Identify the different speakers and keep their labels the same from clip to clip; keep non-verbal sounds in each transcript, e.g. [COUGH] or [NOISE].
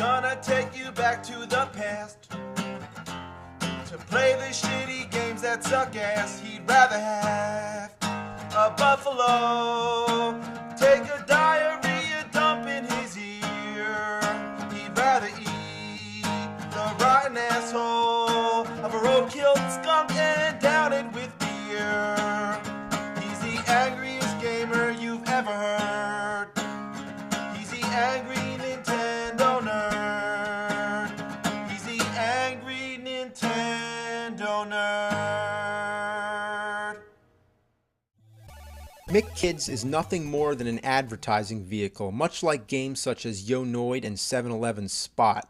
Speaker 1: gonna take you back to the past. To play the shitty games that suck ass. He'd rather have a buffalo. Take a diarrhea
Speaker 2: Mick Kids is nothing more than an advertising vehicle, much like games such as Yo Noid and 7-Eleven Spot.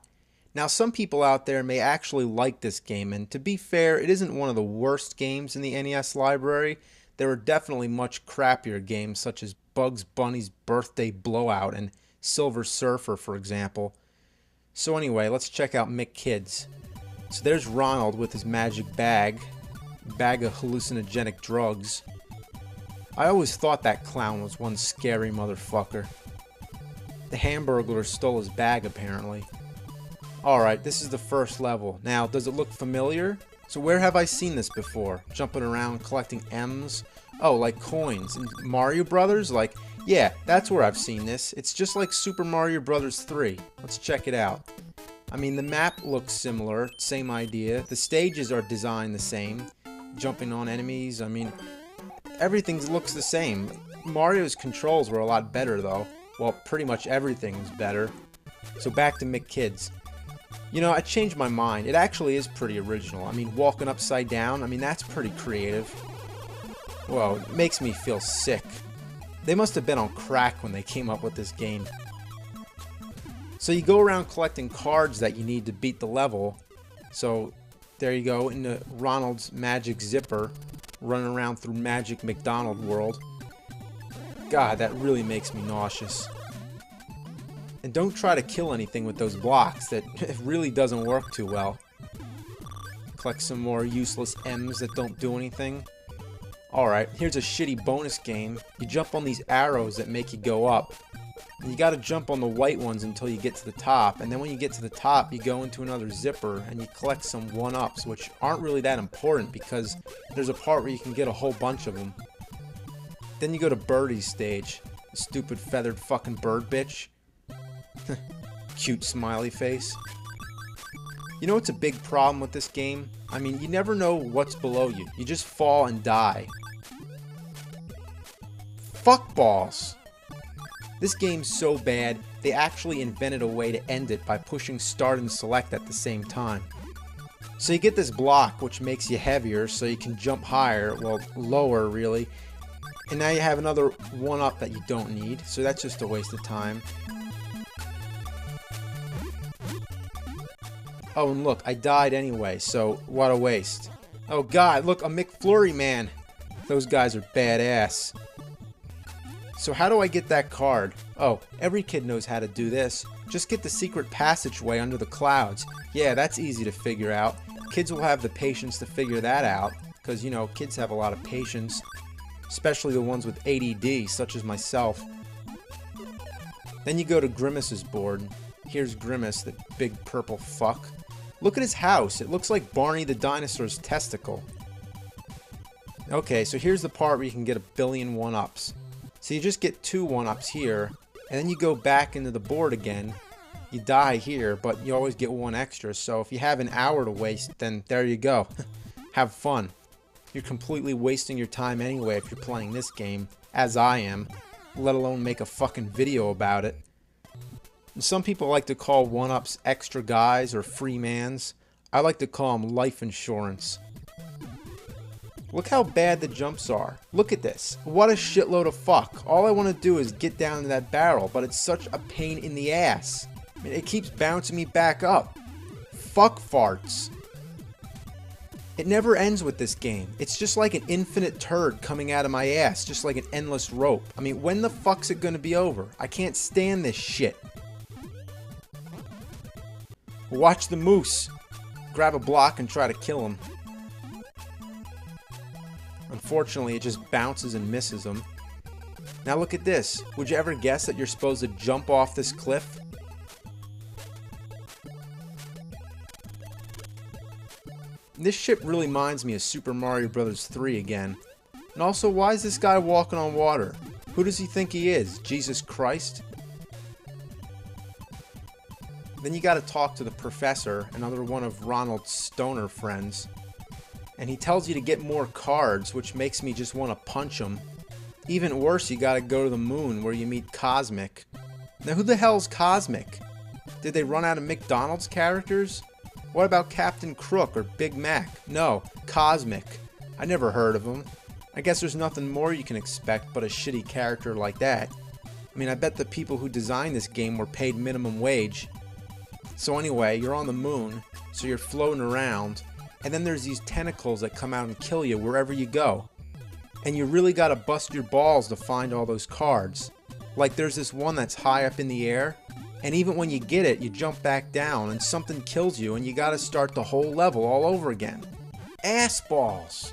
Speaker 2: Now, some people out there may actually like this game, and to be fair, it isn't one of the worst games in the NES library. There are definitely much crappier games such as Bugs Bunny's Birthday Blowout and Silver Surfer, for example. So anyway, let's check out Mick Kids. So there's Ronald with his magic bag, bag of hallucinogenic drugs. I always thought that clown was one scary motherfucker. The Hamburglar stole his bag, apparently. Alright, this is the first level. Now, does it look familiar? So where have I seen this before? Jumping around collecting M's? Oh, like coins. In Mario Brothers? Like, yeah, that's where I've seen this. It's just like Super Mario Brothers 3. Let's check it out. I mean, the map looks similar, same idea. The stages are designed the same. Jumping on enemies, I mean, everything looks the same. Mario's controls were a lot better though. Well, pretty much everything is better. So back to McKids. You know, I changed my mind. It actually is pretty original. I mean, walking upside down, I mean, that's pretty creative. Whoa, it makes me feel sick. They must have been on crack when they came up with this game. So you go around collecting cards that you need to beat the level. So there you go in the Ronald's magic zipper, running around through Magic McDonald world. God, that really makes me nauseous. And don't try to kill anything with those blocks. That [LAUGHS] really doesn't work too well. Collect some more useless M's that don't do anything. Alright, here's a shitty bonus game. You jump on these arrows that make you go up. And you gotta jump on the white ones until you get to the top. And then when you get to the top, you go into another zipper and you collect some 1-ups, which aren't really that important because there's a part where you can get a whole bunch of them. Then you go to Birdie's stage. Stupid feathered fucking bird bitch. [LAUGHS] Cute smiley face. You know what's a big problem with this game? I mean, you never know what's below you. You just fall and die. Fuck balls. This game's so bad, they actually invented a way to end it by pushing start and select at the same time. So you get this block, which makes you heavier, so you can jump higher, well, lower really. And now you have another one up that you don't need, so that's just a waste of time. Oh, and look, I died anyway, so what a waste. Oh god, look, a McFlurry man. Those guys are badass. So how do I get that card? Oh, every kid knows how to do this. Just get the secret passageway under the clouds. Yeah, that's easy to figure out. Kids will have the patience to figure that out, because, you know, kids have a lot of patience. Especially the ones with ADD, such as myself. Then you go to Grimace's board. Here's Grimace, the big purple fuck. Look at his house. It looks like Barney the dinosaur's testicle. Okay, so here's the part where you can get a billion one-ups. So you just get two one-ups here, and then you go back into the board again. You die here, but you always get one extra. So if you have an hour to waste, then there you go. [LAUGHS] have fun. You're completely wasting your time anyway if you're playing this game, as I am, let alone make a fucking video about it. Some people like to call one-ups extra guys or free mans. I like to call them life insurance. Look how bad the jumps are. Look at this. What a shitload of fuck. All I want to do is get down to that barrel, but it's such a pain in the ass. I mean, it keeps bouncing me back up. Fuck farts. It never ends with this game. It's just like an infinite turd coming out of my ass, just like an endless rope. I mean, when the fuck's it gonna be over? I can't stand this shit. Watch the moose. Grab a block and try to kill him. Unfortunately, it just bounces and misses them. Now look at this. Would you ever guess that you're supposed to jump off this cliff? This ship really reminds me of Super Mario Bros. 3 again. And also, why is this guy walking on water? Who does he think he is? Jesus Christ? Then you gotta talk to the professor, another one of Ronald's stoner friends. And he tells you to get more cards, which makes me just want to punch him. Even worse, you gotta go to the moon where you meet Cosmic. Now, who the hell's Cosmic? Did they run out of McDonald's characters? What about Captain Crook or Big Mac? No, Cosmic. I never heard of him. I guess there's nothing more you can expect but a shitty character like that. I mean, I bet the people who designed this game were paid minimum wage. So anyway, you're on the moon, so you're floating around, and then there's these tentacles that come out and kill you wherever you go. And you really gotta bust your balls to find all those cards. Like there's this one that's high up in the air, and even when you get it, you jump back down and something kills you and you gotta start the whole level all over again. Ass balls!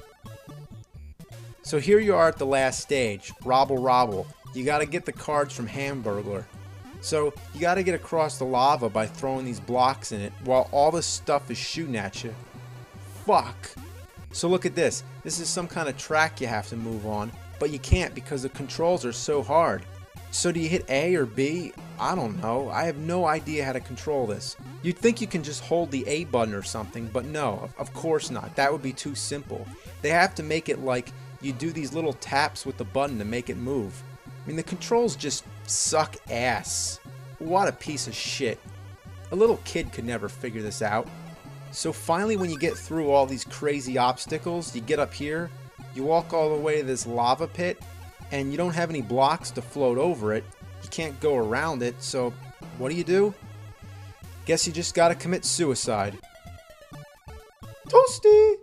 Speaker 2: So here you are at the last stage, Robble Robble. You gotta get the cards from Hamburglar. So you gotta get across the lava by throwing these blocks in it while all this stuff is shooting at you. Fuck! So look at this. This is some kind of track you have to move on, but you can't because the controls are so hard. So do you hit A or B? I don't know. I have no idea how to control this. You'd think you can just hold the A button or something, but no, of course not. That would be too simple. They have to make it like you do these little taps with the button to make it move. I mean, the controls just suck ass. What a piece of shit. A little kid could never figure this out. So finally, when you get through all these crazy obstacles, you get up here, you walk all the way to this lava pit, and you don't have any blocks to float over it. You can't go around it, so what do you do? Guess you just gotta commit suicide. Toasty!